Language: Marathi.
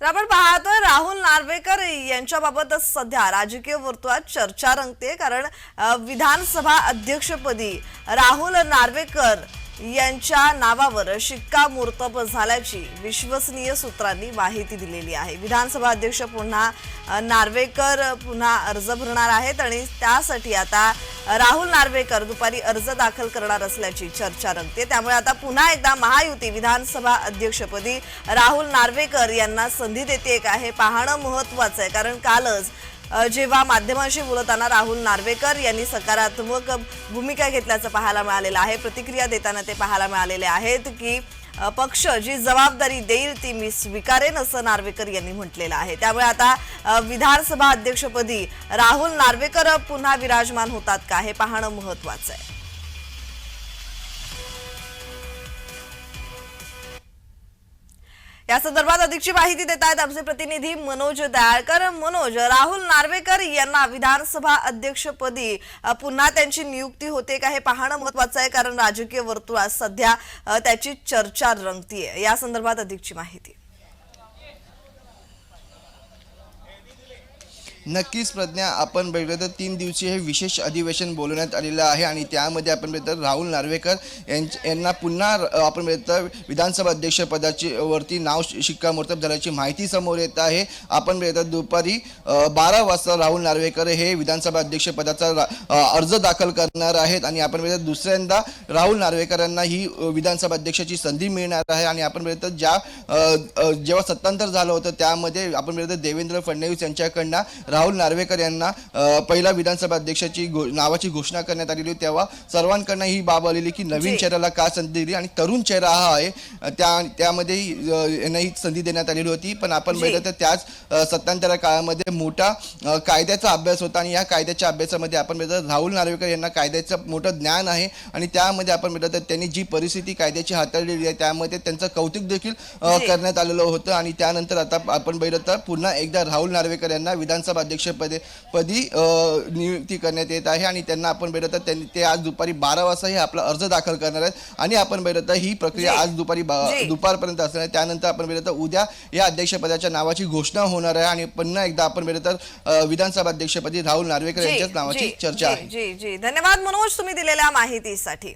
तर आपण पाहतोय राहुल नार्वेकर यांच्याबाबत सध्या राजकीय वर्तुळात चर्चा रंगते कारण विधानसभा अध्यक्षपदी राहुल नार्वेकर यांच्या नावावर शिक्कामोर्तब झाल्याची विश्वसनीय सूत्रांनी माहिती दिलेली आहे. विधानसभा अध्यक्ष पुन्हा नार्वेकर पुन्हा अर्ज भरणार आहेत आणि त्यासाठी आता राहुल नार्वेकर दुपारी अर्ज दाखल करणार असल्याची चर्चा रंगते. त्यामुळे आता पुन्हा एकदा महायुती विधानसभा अध्यक्षपदी राहुल नार्वेकर यांना संधी देते का हे पाहणं महत्वाचं आहे. कारण कालच जेव्हा माध्यमांशी बोलताना राहुल नार्वेकर यांनी सकारात्मक भूमिका घेतल्याचं पाहायला मिळालेलं आहे. प्रतिक्रिया देताना ते पाहायला मिळालेले आहेत की पक्ष जी जबाबदारी देईल ती मी स्वीकारेन असं नार्वेकर यांनी म्हटलेलं आहे. त्यामुळे आता विधानसभा अध्यक्षपदी राहुल नार्वेकर पुन्हा विराजमान होतात का? हे पाहणं महत्वाचं आहे. या संदर्भात अधिकची माहिती देत आहेत आमचे प्रतिनिधी मनोज दयाळकर. मनोज राहुल नार्वेकर यांना विधानसभा अध्यक्षपदी पुन्हा त्यांची नियुक्ती होते का हे पाहणं महत्वाचं आहे कारण राजकीय वर्तुळात सध्या त्याची चर्चा रंगतीये. या संदर्भात अधिकची माहिती. नक्कीच प्रज्ञा आपण बघितलं तर तीन दिवसीय हे विशेष अधिवेशन बोलवण्यात आलेलं आहे आणि त्यामध्ये आपण बघितलं राहुल नार्वेकर यांच्या यांना पुन्हा आपण बघितलं विधानसभा अध्यक्षपदाची वरती नाव शिक्कामोर्तब झाल्याची माहिती समोर येत आहे. आपण बघितलं दुपारी बारा वाजता राहुल नार्वेकर हे विधानसभा अध्यक्षपदाचा अर्ज दाखल करणार आहेत आणि आपण बघितलं दुसऱ्यांदा राहुल नार्वेकरांना ही विधानसभा अध्यक्षाची संधी मिळणार आहे आणि आपण बघितलं ज्या जेव्हा सत्तांतर झालं होतं त्यामध्ये आपण बघितलं तर देवेंद्र फडणवीस यांच्याकडनं राहुल नार्वेकर यांना पहिला विधानसभा अध्यक्षाची घो- नावाची घोषणा करण्यात आलेली होती तेव्हा सर्वांकडनं ही बाब आलेली की नवीन. चेहऱ्याला का संधी दिली आणि तरुण चेहरा हा आहे त्या त्यामध्ये यांना ही संधी देण्यात आलेली होती पण आपण. बघितलं तर त्याच सत्तांतरा काळामध्ये मोठा कायद्याचा अभ्यास होता आणि या कायद्याच्या अभ्यासामध्ये आपण बघितलं तर राहुल नार्वेकर यांना कायद्याचं मोठं ज्ञान आहे आणि त्यामध्ये आपण बघितलं तर त्यांनी जी परिस्थिती कायद्याची हाताळलेली आहे त्यामध्ये त्यांचं कौतुक देखील. करण्यात आलेलं होतं आणि त्यानंतर आता आपण बघितलं तर पुन्हा एकदा राहुल नार्वेकर यांना विधानसभा अध्यक्षपदी पदी नियुक्ती करण्यात येत आहे आणि त्यांना आपण तर त्यांनी ते आज दुपारी बारा वाजता हे आपला अर्ज दाखल करणार आहेत. आणि आपण तर ही प्रक्रिया. आज दुपारी. दुपारपर्यंत असणार आहे. त्यानंतर आपण तर उद्या या अध्यक्षपदाच्या नावाची घोषणा होणार आहे. आणि पुन्हा एकदा आपण अ, विधानसभा अध्यक्षपदी राहुल नार्वेकर यांच्याच नावाची चर्चा आहे. जी जी. धन्यवाद मनोज तुम्ही दिलेल्या माहितीसाठी.